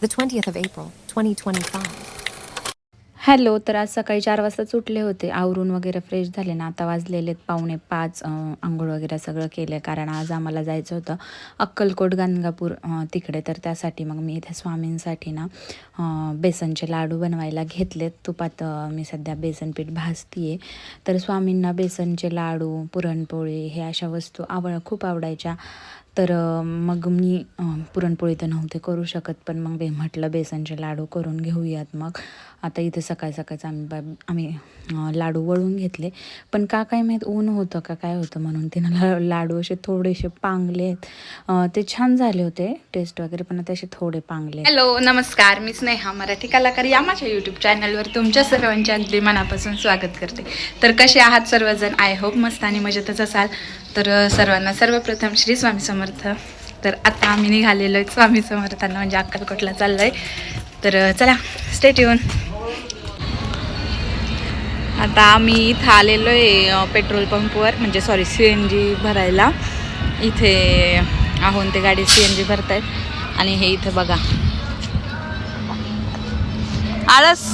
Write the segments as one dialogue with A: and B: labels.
A: the 20th of April, 2025.
B: Hello तर आज सकाळी चार वाजताच उठले होते. आवरून वगैरे फ्रेश झाले ना. आता वाजलेले आहेत पावणे पाच. आंघोळ वगैरे सगळं केलं कारण आज आम्हाला जायचं होतं अक्कलकोट गंगापूर तिकडे. तर त्यासाठी मग मी इथे स्वामींसाठी ना बेसनचे लाडू बनवायला घेतलेत. तुपात मी सध्या बेसन पीठ भाजतीये. तर स्वामींना बेसनचे लाडू पुरणपोळी हे अशा वस्तू आवड खूप आवडायच्या. तर मग मी पुरणपोळी तर नव्हते करू शकत पण मग बे म्हटलं बेसनचे लाडू करून घेऊयात मग. आता इथे सकाळ सकाळचं आम्ही बा आम्ही लाडू वळून घेतले. पण का काय माहीत ऊन होतं का काय होतं म्हणून ते लाडू असे थोडेसे पांगले आहेत. ते छान झाले होते टेस्ट वगैरे पण ते असे थोडे पांगले
C: हॅलो नमस्कार. मी स्नेहा मराठी कलाकार या माझ्या यूट्यूब चॅनलवर तुमच्या सर्वांचे अगदी मनापासून स्वागत करते. तर कसे आहात सर्वजण? आय होप मस्त आणि मजेतच असाल. तर सर्वांना सर्वप्रथम श्री स्वामी समर्थ. तर आता आम्ही निघालेलो आहे स्वामी समर्थांना म्हणजे अक्कलकोटला चाललो आहे तर चला स्टेट येऊन आता आम्ही इथं आलेलो आहे पेट्रोल पंपवर म्हणजे सॉरी सी एन जी भरायला. इथे आहोन ते गाडी सी एन जी भरत आहेत आणि हे इथे बघा. आळस.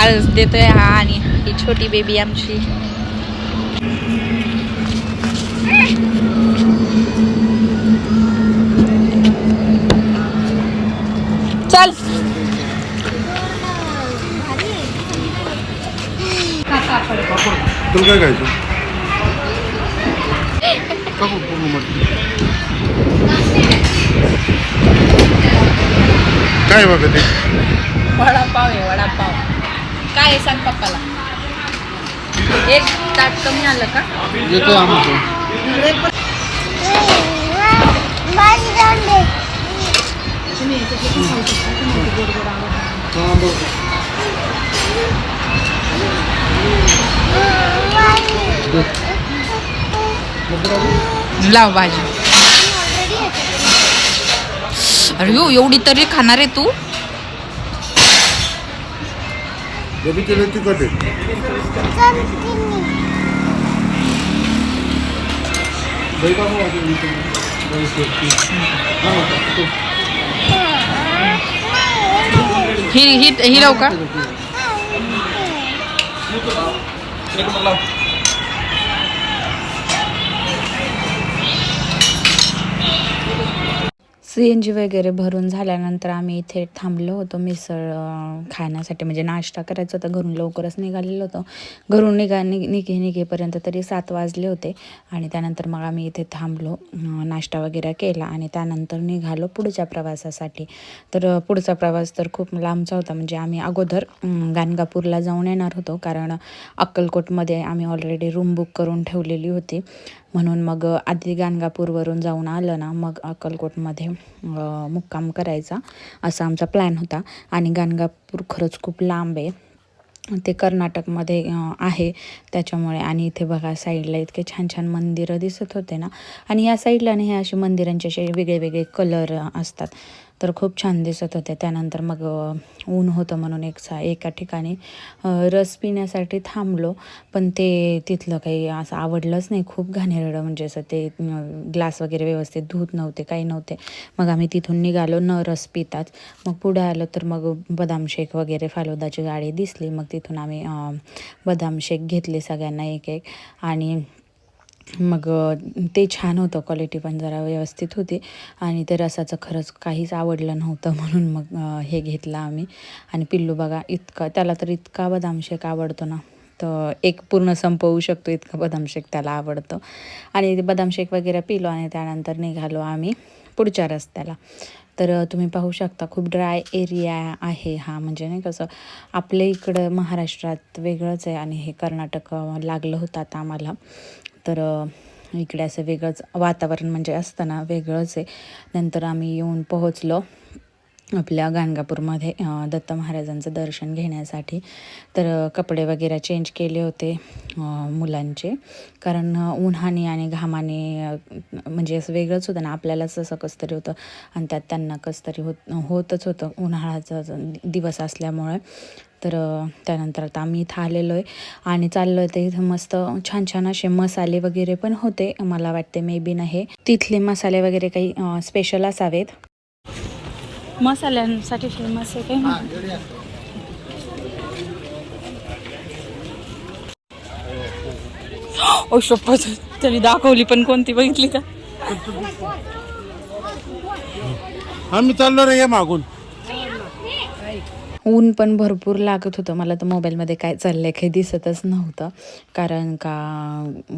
C: आळस देतोय हा आणि ही छोटी बेबी आमची.
D: तुला काय खायचं? पूर्ण काय बघा ते?
C: वडापाव आहे वडापाव. काय आहे सांग पप्पाला? एक ताट कमी आलं का?
D: येतो
C: लाव भाजी. अरे हो एवढी तरी खाणार आहे तू.
D: हा.
C: ही ही ही लावू का?
B: सी एन जी वगैरे भरून झाल्यानंतर आम्ही इथे थांबलो होतो मिसळ खाण्यासाठी. म्हणजे नाश्ता करायचा होता. घरून लवकरच निघालेलो होतो. घरून निघा निघे निघेपर्यंत तरी सात वाजले होते. आणि त्यानंतर मग आम्ही इथे थांबलो नाश्ता वगैरे केला आणि त्यानंतर निघालो पुढच्या प्रवासासाठी. तर पुढचा प्रवास तर खूप लांबचा होता. म्हणजे आम्ही अगोदर गाणगापूरला जाऊन येणार होतो. कारण अक्कलकोटमध्ये आम्ही ऑलरेडी रूम बुक करून ठेवलेली होती. म्हणून मग आधी गाणगापूरवरून जाऊन आलं ना मग अक्कलकोटमध्ये मुक्काम करायचा असा आमचा प्लॅन होता. आणि गाणगापूर खरंच खूप लांब आहे. ते कर्नाटकमध्ये आहे. त्याच्यामुळे आणि इथे बघा साईडला इतके छान छान मंदिरं दिसत होते ना. आणि या साईडला ना हे असे मंदिरांचे असे वेगळे वेगळे कलर असतात. तर खूप छान दिसत होते. त्यानंतर मग ऊन होतं म्हणून एक सा एका ठिकाणी रस पिण्यासाठी थांबलो. पण ते तिथलं काही असं आवडलंच नाही. खूप घाणेरडं म्हणजे असं ते ग्लास वगैरे व्यवस्थित धूत नव्हते काही नव्हते. मग आम्ही तिथून निघालो न रस पिताच. मग पुढे आलो तर मग बदाम शेक वगैरे फालुदाची गाडी दिसली. मग तिथून आम्ही बदाम शेक घेतले सगळ्यांना एक एक. आणि मग ते छान होतं. क्वालिटी पण जरा व्यवस्थित होती. आणि ते रसाचं खरंच काहीच आवडलं नव्हतं म्हणून मग हे घेतलं आम्ही. आणि पिल्लू बघा इतका त्याला तर इतका बदाम शेक आवडतो ना. तर एक पूर्ण संपवू शकतो इतका बदाम शेक त्याला आवडतं. आणि ते बदाम शेक वगैरे पिलो आणि त्यानंतर निघालो आम्ही पुढच्या रस्त्याला. तर तुम्ही पाहू शकता खूप ड्राय एरिया आहे हा. म्हणजे नाही कसं आपल्या इकडं महाराष्ट्रात वेगळंच आहे. आणि हे कर्नाटक लागलं होतं आता आम्हाला. तर इकडे असं वेगळंच वातावरण म्हणजे असतं ना वेगळंच आहे. नंतर आम्ही येऊन पोहोचलो आपल्या गाणगापूरमध्ये दत्त महाराजांचं दर्शन घेण्यासाठी. तर कपडे वगैरे चेंज केले होते मुलांचे. कारण उन्हाने आणि घामाने म्हणजे असं वेगळंच होतं ना आपल्यालाच असं कसं तरी होतं. आणि त्यात त्यांना कसं तरी होत होतच होतं. उन्हाळ्याचा दिवस असल्यामुळे. तर त्यानंतर आता आम्ही इथं आलेलो आहे. आणि चाललो आहे ते इथं मस्त छान छान असे मसाले वगैरे पण होते मला वाटते मे बी ना हे तिथले मसाले वगैरे काही स्पेशल असावेत.
C: मसाल्यांसाठी फेमस आहे काय? माहिती. ओ शपथ. त्यांनी दाखवली पण कोणती बघितली का?
D: आम्ही चाललो रे ये मागून.
B: ऊन पण भरपूर लागत होतं. मला तर मोबाईलमध्ये काय चाललंय काही दिसतच नव्हतं. कारण का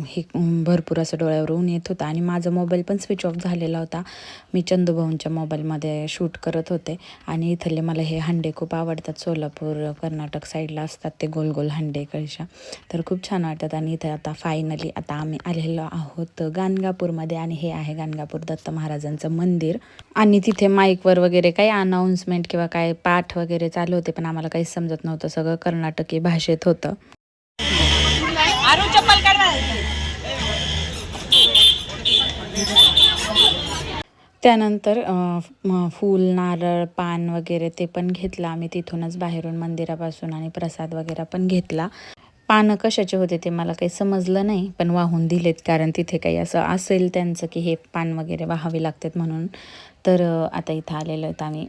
B: हे भरपूर असं डोळ्यावर ऊन येत होतं. आणि माझा मोबाईल पण स्विच ऑफ झालेला होता. मी चंदूभाऊंच्या मोबाईलमध्ये शूट करत होते. आणि इथले मला हे हंडे खूप आवडतात. सोलापूर कर्नाटक साईडला असतात ते गोल गोल हंडे कळशा. तर खूप छान वाटतात. आणि इथे आता फायनली आता आम्ही आलेलो आहोत गाणगापूरमध्ये. आणि हे आहे गाणगापूर दत्त महाराजांचं मंदिर. आणि तिथे माईकवर वगैरे काही अनाऊन्समेंट किंवा काय पाठ वगैरे चालू होते पण आम्हाला काहीच समजत नव्हतं. सगळं कर्नाटकी भाषेत होतं. त्यानंतर फूल नारळ पान वगैरे ते पण घेतलं आम्ही तिथूनच बाहेरून मंदिरापासून आणि प्रसाद वगैरे पण घेतला. पानं कशाचे होते ते मला काही समजलं नाही पण वाहून दिलेत कारण तिथे काही असं असेल त्यांचं की हे पान वगैरे वाहावे लागतात म्हणून. तर आता इथं आलेलो आहेत आम्ही.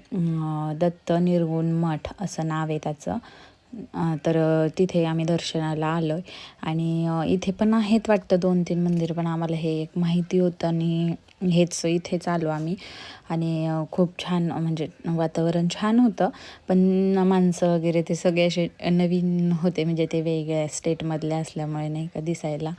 B: दत्त निर्गुण मठ असं नाव आहे त्याचं. तर तिथे आम्ही दर्शनाला आलो आहे आणि इथे पण आहेत वाटतं दोन तीन मंदिर पण आम्हाला हे एक माहिती होतं आणि हेच इथेच आलो आम्ही. आणि खूप छान म्हणजे वातावरण छान होतं. पण माणसं वगैरे ते सगळे असे नवीन होते म्हणजे ते वेगळ्या स्टेटमधले असल्यामुळे नाही का दिसायला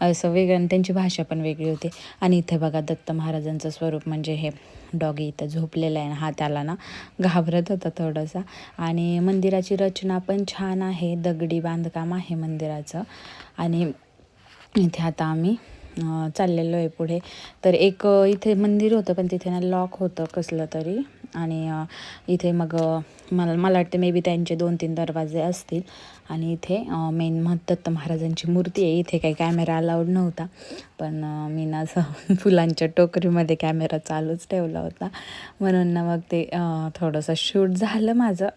B: असं वेगळं आणि त्यांची भाषा पण वेगळी होती. आणि इथे बघा दत्त महाराजांचं स्वरूप म्हणजे हे डॉगी इथं झोपलेला आहे हा त्याला ना घाबरत होता थोडासा. आणि मंदिराची रचना पण छान आहे. दगडी बांधकाम आहे मंदिराचं. आणि इथे आता आम्ही चाललेलो आहे पुढे. तर एक इथे मंदिर होतं पण तिथे ना लॉक होतं कसलं तरी. आणि इथे मग मला मला वाटतं मे बी त्यांचे दोन तीन दरवाजे असतील. आणि इथे मेन मग दत्त महाराजांची मूर्ती आहे. इथे काही कॅमेरा अलाउड नव्हता. पण मी ना असं फुलांच्या टोकरीमध्ये कॅमेरा चालूच ठेवला होता. म्हणून ना मग ते थोडंसं शूट झालं माझं.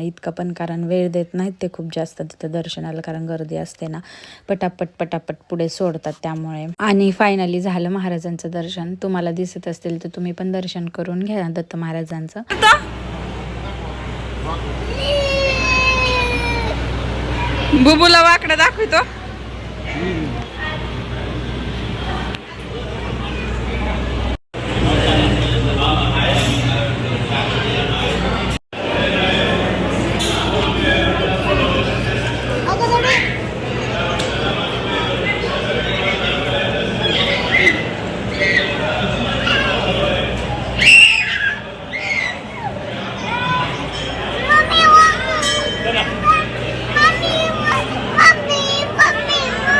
B: इतकं पण कारण वेळ देत नाहीत ते खूप जास्त तिथं दर्शनाला कारण गर्दी असते ना. पटापट पटापट पुढे सोडतात त्यामुळे. आणि फायनली झालं महाराजांचं दर्शन. तुम्हाला दिसत असतील तर तुम्ही पण दर्शन करून घ्या दत्त महाराजांचं.
C: बुबूला वाकडं दाखवतो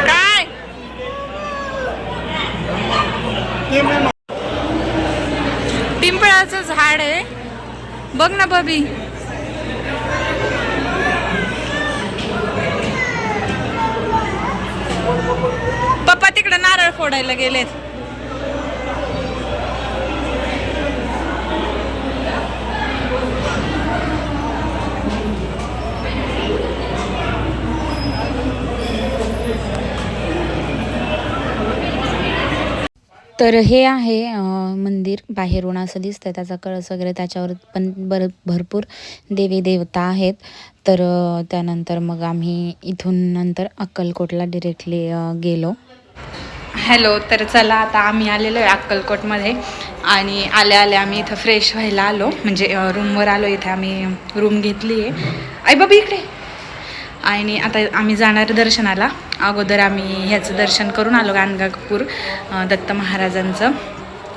C: काय पिंपळाचं झाड आहे बघ पप्पा तिकडे नारळ फोडायला गेलेत.
B: तर हे आहे मंदिर. बाहेरून असं दिसतंय त्याचा कळस वगैरे त्याच्यावर पण बर भरपूर देवी देवता आहेत. तर त्यानंतर मग आम्ही इथून नंतर अक्कलकोटला डिरेक्टली गेलो.
C: हॅलो तर चला आता आम्ही आलेलो आहे अक्कलकोटमध्ये. आणि आल्या आल्या आम्ही इथं फ्रेश व्हायला आलो. म्हणजे रूमवर आलो इथे आम्ही रूम घेतली आहे आई बाबा इकडे. आणि आता आम्ही जाणार दर्शनाला. अगोदर आम्ही ह्याचं दर्शन करून आलो गाणगापूर दत्त महाराजांचं.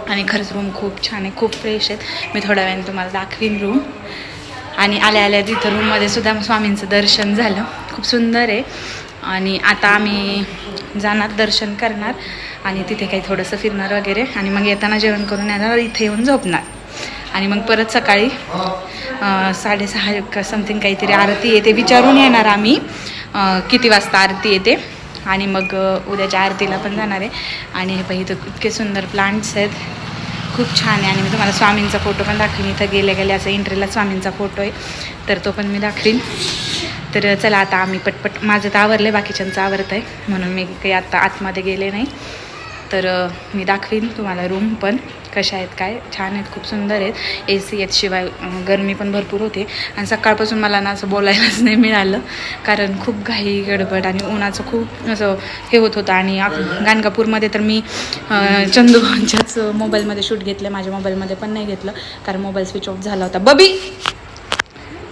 C: आणि खरंच रूम खूप छान आहे खूप फ्रेश आहेत. मी थोड्या वेळाने तुम्हाला दाखवीन रूम आणि आल्या आल्या तिथं रूममध्ये सुद्धा स्वामींचं दर्शन झालं. खूप सुंदर आहे. आणि आता आम्ही जाणार दर्शन करणार. आणि तिथे काही थोडंसं फिरणार वगैरे. आणि मग येताना जेवण करून येणार इथे येऊन झोपणार. आणि मग परत सकाळी साडेसहा का समथिंग काहीतरी आरती येते विचारून येणार आम्ही. किती वाजता आरती येते. आणि मग उद्याच्या आरतीला पण जाणार आहे. आणि हे इथं इतके सुंदर प्लांट्स आहेत. खूप छान आहे. आणि मी तुम्हाला स्वामींचा फोटो पण दाखवीन. इथं गेल्या गेल्या असं एंट्रीला स्वामींचा फोटो आहे. तर तो पण मी दाखवीन. तर चला आता आम्ही पटपट माझं तर आवरलं आहे बाकीच्यांचं आवरत आहे म्हणून मी काही आत्ता आतमध्ये गेले नाही. तर मी दाखवीन तुम्हाला रूम पण कशा आहेत काय छान आहेत खूप सुंदर आहेत. ए सी आहेत शिवाय गरमी पण भरपूर होते. आणि सकाळपासून मला ना असं बोलायलाच नाही मिळालं. कारण खूप घाई गडबड आणि उन्हाचं खूप असं हे होत होतं. आणि गाणगापूरमध्ये तर मी अ, चंदूभाऊंच्याच मोबाईलमध्ये शूट घेतलं. माझ्या मोबाईलमध्ये पण नाही घेतलं. कारण मोबाईल स्विच ऑफ झाला होता. बबी!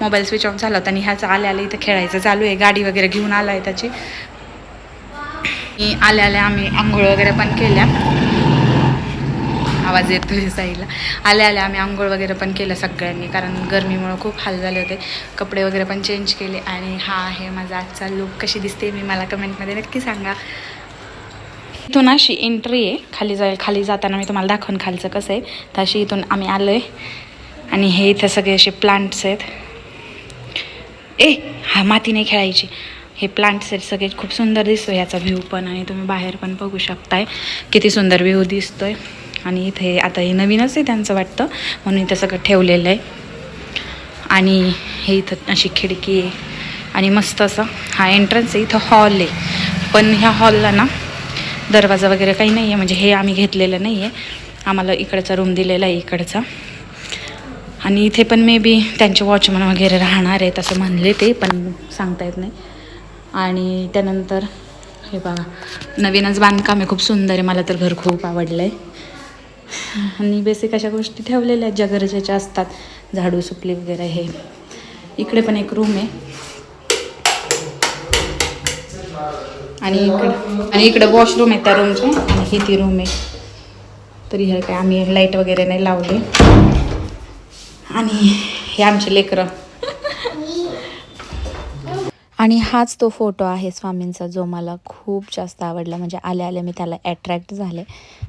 C: मोबाईल स्विच ऑफ झाला होता आणि ह्याचं आल्या आलं इथं खेळायचं चालू आहे. गाडी वगैरे घेऊन आला आहे त्याची. आल्या आल्या आम्ही आंघोळ वगैरे पण केल्या. आवाज येतोय साईडला. आल्या आल्या आम्ही आंघोळ वगैरे पण केलं सगळ्यांनी कारण गरमीमुळं खूप हाल झाले होते. कपडे वगैरे पण चेंज केले आणि हा आहे माझा आजचा लुक कशी दिसते मी मला कमेंटमध्ये नक्की सांगा. इथून अशी एंट्री आहे. खाली जाईल खाली जाताना मी तुम्हाला दाखवून खालचं कसं आहे. तर अशी इथून आम्ही आलो आहे आणि हे इथं सगळे असे प्लांट्स आहेत. ए हा माती नाही खेळायची. हे प्लांट्स आहेत सगळे खूप सुंदर दिसतो याचा व्ह्यू पण आणि तुम्ही बाहेर पण बघू शकताय. किती सुंदर व्ह्यू आहे आणि इथे आता हे नवीनच आहे त्यांचं वाटतं. म्हणून इथं सगळं ठेवलेलं आहे. आणि हे इथं अशी खिडकी आहे. आणि मस्त असं हा एंट्रन्स आहे. इथं हॉल आहे. पण ह्या हॉलला ना दरवाजा वगैरे काही नाही आहे म्हणजे हे आम्ही घेतलेलं नाही आहे आम्हाला इकडचा रूम दिलेला आहे इकडचा. आणि इथे पण मे बी त्यांचे वॉचमन वगैरे राहणार आहेत असं म्हणले ते पण सांगता येत नाही. आणि त्यानंतर हे बघा नवीनच बांधकाम आहे खूप सुंदर आहे मला तर घर खूप आवडलं आहे आणि बेसिक अशा गोष्टी ठेवलेल्या आहेत ज्या गरजेच्या असतात झाडू सुकली वगैरे हे. इकडे पण एक रूम आहे. आणि इकडं आणि इकडं वॉशरूम आहे त्या रूमचे आणि ही ती रूम आहे. तरी हे काय आम्ही लाइट वगैरे नाही लावले. आणि हे आमचे लेकरं.
B: आणि हाच तो फोटो आहे स्वामींचा जो मला खूप जास्त आवडला. म्हणजे आल्या आल्या मी त्याला अट्रॅक्ट झाले.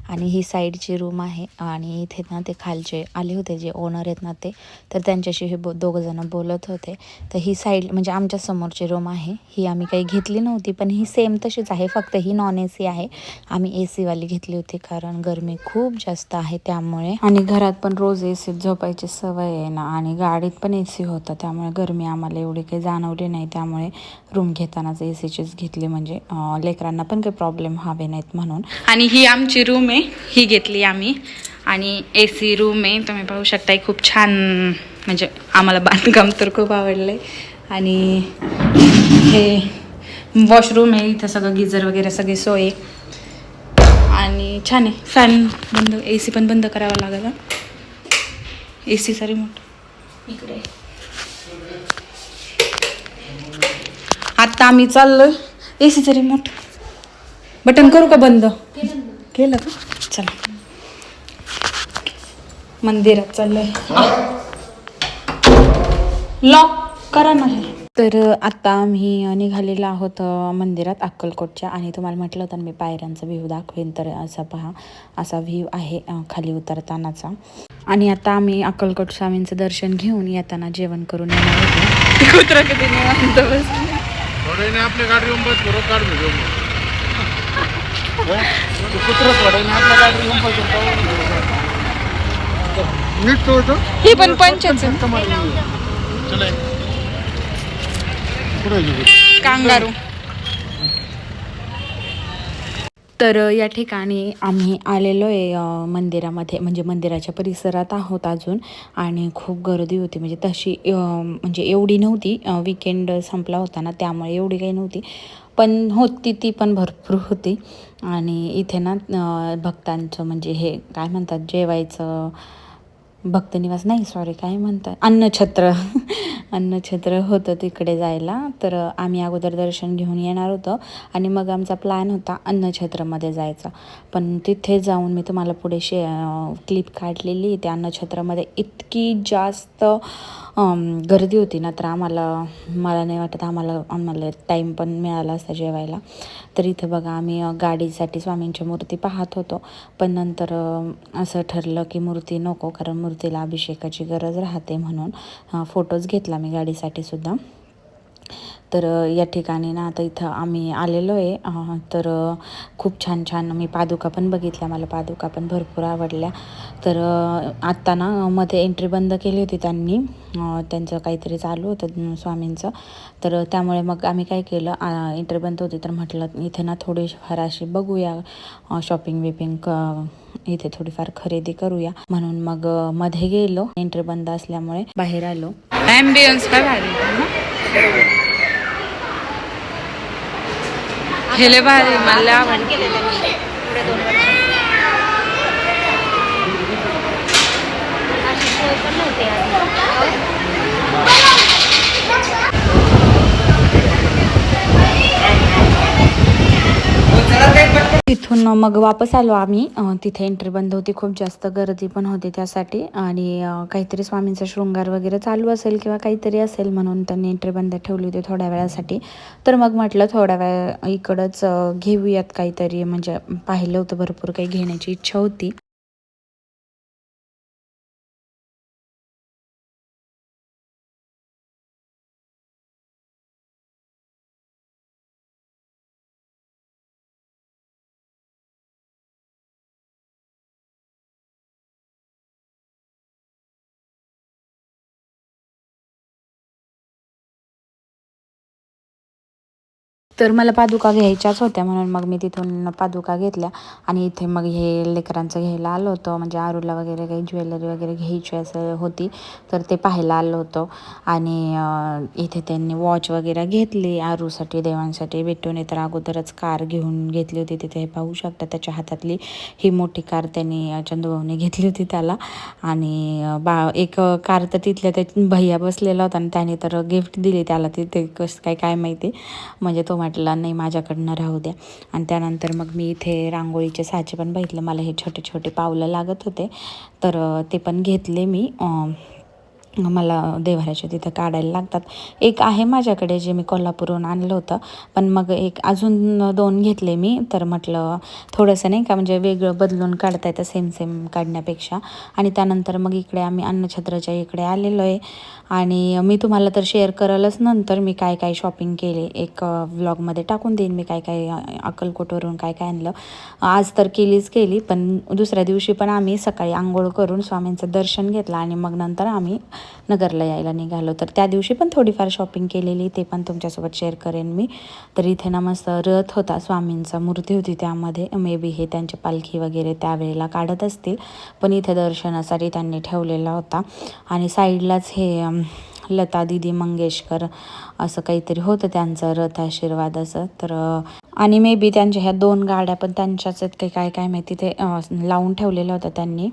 B: आणि ही साईडची रूम आहे आणि इथे ना ते खालचे आले होते जे ओनर आहेत ना ते तर त्यांच्याशी हे बो दोघंजणं बोलत होते. तर ही साईड म्हणजे आमच्या समोरची रूम आहे. ही आम्ही काही घेतली नव्हती पण ही सेम तशीच आहे. फक्त ही नॉन ए सी आहे. आम्ही ए सीवाली घेतली होती कारण गरमी खूप जास्त आहे त्यामुळे. आणि घरात पण रोज ए सीत झोपायची सवय आहे ना. आणि गाडीत पण ए सी होता त्यामुळे गरमी आम्हाला एवढी काही जाणवली नाही. त्यामुळे रूम घेतानाच ए सीचेच घेतले म्हणजे लेकरांना पण काही प्रॉब्लेम हवे नाहीत म्हणून.
C: आणि ही आमची रूम आहे. ही घेतली आम्ही. आणि ए सी रूम आहे. तुम्ही पाहू शकता खूप छान म्हणजे आम्हाला बांधकाम तर खूप आवडलं आहे आणि हे वॉशरूम आहे. इथं सगळं गिझर वगैरे सगळी सोय आहे. आणि छान आहे. फॅन बंद ए सी पण बंद करावा लागला. ए सी सॉरी मोठं. इकडे. आत्ता आम्ही चाललोय. ए सीचा रिमोट बटन करू का बंद? केलं का? चला. मंदिरात चाललंय. लॉक करा ना हे
B: तर आता आम्ही निघालेलो आहोत मंदिरात अक्कलकोटच्या आणि तुम्हाला म्हटलं होतं मी पायऱ्यांचा व्ह्यू दाखवेन. तर असा पहा असा व्ह्यू आहे खाली उतरतानाचा. आणि आता आम्ही अक्कलकोट स्वामींचं दर्शन घेऊन येताना जेवण करून येणार होतो.
D: थोड्याने आपल्या गाडी येऊन बस बरोबर काढ व्हिडिओ कुत्र थोड्याने आपल्या गाडी येऊन बस नीट तो होतं
C: हे पण पंचच
D: चला
C: कांगारू.
B: तर या ठिकाणी आम्ही आलेलो आहे मंदिरामध्ये म्हणजे मंदिराच्या परिसरात आहोत अजून. आणि खूप गर्दी होती. म्हणजे तशी म्हणजे एवढी नव्हती. विकेंड संपला होता ना त्यामुळे एवढी काही नव्हती. पण होती ती पण भरपूर होती. आणि इथे ना भक्तांचं म्हणजे हे काय म्हणतात जेवायचं भक्तनिवास नाही सॉरी काय म्हणतात अन्नछत्र. अन्नछत्र होतं तिकडे जायला. तर आम्ही अगोदर दर्शन घेऊन येणार होतो. आणि मग आमचा प्लॅन होता अन्नछत्रमध्ये जायचा. पण तिथे जाऊन मी तुम्हाला पुढे शे क्लिप काढलेली. त्या अन्नछत्रमध्ये इतकी जास्त गर्दी होती ना तर आम्हाला मला नाही वाटत आम्हाला आम्हाला टाईम पण मिळाला असता जेवायला. तर इथे बघा आम्ही गाडीसाठी स्वामींच्या मूर्ती पाहत होतो. पण नंतर असं ठरलं की मूर्ती नको कारण मूर्ती मूर्तीला अभिषेकाची गरज राहते म्हणून फोटोज घेतला मी गाडीसाठी सुद्धा. तर या ठिकाणी ना आता इथं आम्ही आलेलो आहे तर खूप छान छान मी पादुका पण बघितल्या मला पादुका पण भरपूर आवडल्या. तर आत्ता ना मध्ये एंट्री बंद केली होती त्यांनी. त्यांचं काहीतरी चालू होतं स्वामींचं. तर त्यामुळे मग आम्ही काय केलं एंट्री बंद होती तर म्हटलं इथे ना थोडीफार अशी बघूया शॉपिंग बिपिंग क इथे थोडीफार खरेदी करूया. म्हणून मग मध्ये गेलो. एंट्री बंद असल्यामुळे बाहेर आलो.
C: ॲम्बियन्स काय भारी आहे ना? लय भारी मला
B: तिथून मग वापस आलो आम्ही. तिथे एंट्री बंद होती. खूप जास्त गर्दी पण होती त्यासाठी. आणि काहीतरी स्वामींचा शृंगार वगैरे चालू असेल किंवा काहीतरी असेल म्हणून त्यांनी एंट्री बंद ठेवली होती थोड्या वेळासाठी. तर मग म्हटलं थोड्या वेळ इकडंच घेऊयात काहीतरी. म्हणजे पाहिलं होतं भरपूर काही घेण्याची इच्छा होती. तर मला पादुका घ्यायच्याच होत्या म्हणून मग मी तिथून पादुका घेतल्या. आणि इथे मग हे लेकरांचं घ्यायला आलो होतं. म्हणजे आरूला वगैरे काही ज्वेलरी वगैरे घ्यायची असं होती. तर ते पाहायला आलो होतो. आणि इथे त्यांनी वॉच वगैरे घेतली. आरूसाठी देवांसाठी भेटून तर अगोदरच कार घेऊन घेतली होती. तिथे हे पाहू शकता त्याच्या हातातली ही मोठी कार त्यांनी चंदूभाऊने घेतली होती त्याला. आणि बा एक कार तर तिथल्या त्या भैया बसलेला होता. आणि त्याने तर गिफ्ट दिली त्याला. तिथे कसं काय काय माहिती? म्हणजे तो वाटला नाही माझ्याकडनं राहू द्या. आणि त्यानंतर मग मी इथे रांगोळीचे साचे पण बघितले. मला हे छोटे छोटे पावलं लागत होते. तर ते पण घेतले मी. मला देवाऱ्याच्या तिथं काढायला लागतात. एक आहे माझ्याकडे जे मी कोल्हापूरहून आणलं होतं. पण मग एक अजून दोन घेतले मी. तर म्हटलं थोडंसं नाही का म्हणजे वेगळं बदलून काढता येतं सेम सेम काढण्यापेक्षा. आणि त्यानंतर मग इकडे आम्ही अन्नछत्राच्या इकडे आलेलो आहे. आणि मी तुम्हाला तर शेअर करलच नंतर मी काय काय शॉपिंग केले. एक व्लॉगमध्ये टाकून देईन मी काय काय अक्कलकोटवरून काय काय आणलं. आज तर केलीच केली. पण दुसऱ्या दिवशी पण आम्ही सकाळी आंघोळ करून स्वामींचं दर्शन घेतलं आणि मग नंतर आम्ही नगरला यायला निघालो. तर त्या दिवशी पण थोडीफार शॉपिंग केलेली ते पण तुमच्यासोबत शेअर करेन मी. तर इथे ना मस्त रथ होता स्वामींचा मूर्ती होती त्यामध्ये. मे बी हे त्यांची पालखी वगैरे त्यावेळेला काढत असतील. पण इथे दर्शनासाठी त्यांनी ठेवलेला होता. आणि साईडलाच हे लता दिदी मंगेशकर असं काहीतरी होतं त्यांचं रथ आशीर्वाद असं. तर आणि मे बी त्यांच्या ह्या दोन गाड्या पण त्यांच्याच आहेत. काही काय काय माहिती ते लावून ठेवलेलं होतं त्यांनी.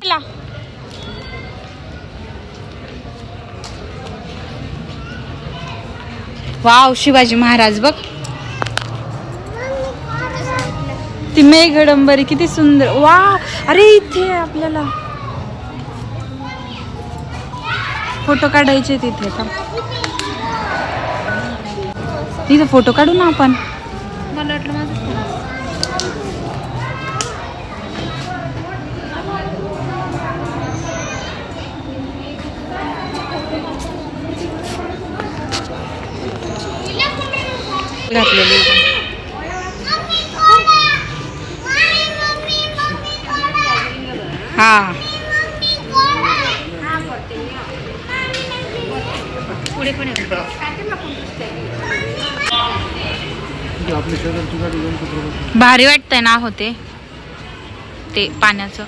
C: वाव शिवाजी महाराज बघ. ती मेघडंबरी किती सुंदर. वा अरे इथे आहे आपल्याला. फोटो काढायचे तिथे का तिथे फोटो काढू ना आपण?
A: मला वाटलं माझं
C: घातलेली. हा.
A: पुढे पण
C: भारी वाटतंय ना होते ते पाण्याचं.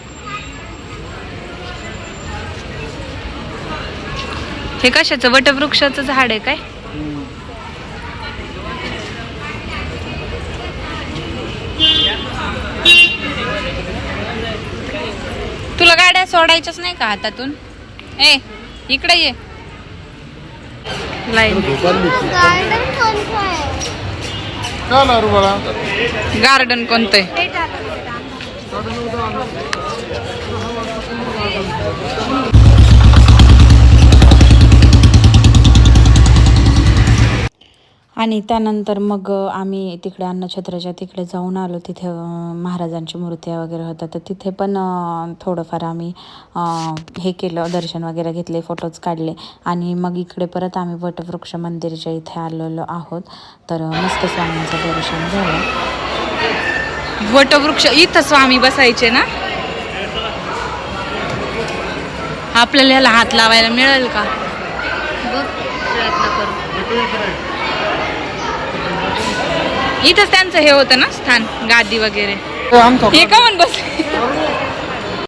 C: हे कशाचं? वटवृक्षाचं झाड आहे काय? तुला गाड्या सोडायच्याच नाही का हातातून? ए इकडे ये. लाईन गार्डन कोणतं आहे?
B: आणि त्यानंतर मग आम्ही तिकडे अन्नछत्राच्या तिकडे जाऊन आलो. तिथे महाराजांची मूर्त्या वगैरे होत्या. तर तिथे पण थोडंफार आम्ही हे केलं दर्शन वगैरे घेतले फोटोज काढले. आणि मग इकडे परत आम्ही वटवृक्ष मंदिरच्या इथे आलेलो आहोत. तर मस्त स्वामींचं दर्शन झालं.
C: वटवृक्ष इथं स्वामी बसायचे ना? आपल्याला ह्याला हात लावायला मिळेल का
A: बघ प्रयत्न करू
C: इथंच त्यांचं हे होतं ना स्थान गादी वगैरे.
D: आमचा
C: हे का म्हण बस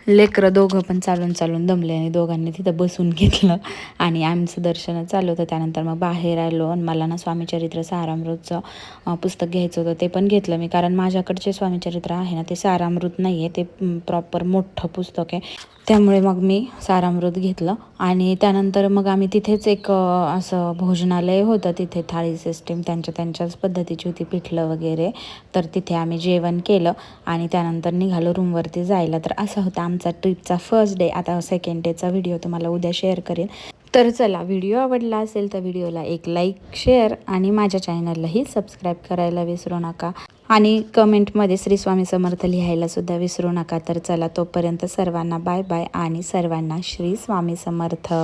B: लेकरं दोघं पण चालून चालून दमले आणि दोघांनी तिथं बसून घेतलं. आणि आमचं दर्शन चालू होतं. त्यानंतर मग बाहेर आलो आणि मला ना स्वामीचरित्र सारामृतचं पुस्तक घ्यायचं होतं ते पण घेतलं मी. कारण माझ्याकडचे स्वामीचरित्र आहे ना ते सारामृत नाही आहे ते प्रॉपर मोठं पुस्तक आहे. त्यामुळे मग मी सारामृत घेतलं. आणि त्यानंतर मग आम्ही तिथेच एक असं भोजनालय होतं. तिथे थाळी सिस्टीम त्यांच्या त्यांच्याच पद्धतीची होती पिठलं वगैरे. तर तिथे आम्ही जेवण केलं आणि त्यानंतर निघालो रूमवरती जायला. तर असा होता आमचा ट्रिपचा फर्स्ट डे आता सेकंड डेचा व्हिडिओ तुम्हाला उद्या शेअर करेन. तर चला व्हिडिओ आवडला असेल तर व्हिडिओला एक लाईक शेअर आणि माझ्या चॅनललाही सबस्क्राईब करायला विसरू नका. आणि कमेंटमध्ये श्री स्वामी समर्थ लिहायला सुद्धा विसरू नका. तर चला तोपर्यंत सर्वांना बाय बाय आणि सर्वांना श्री स्वामी समर्थ.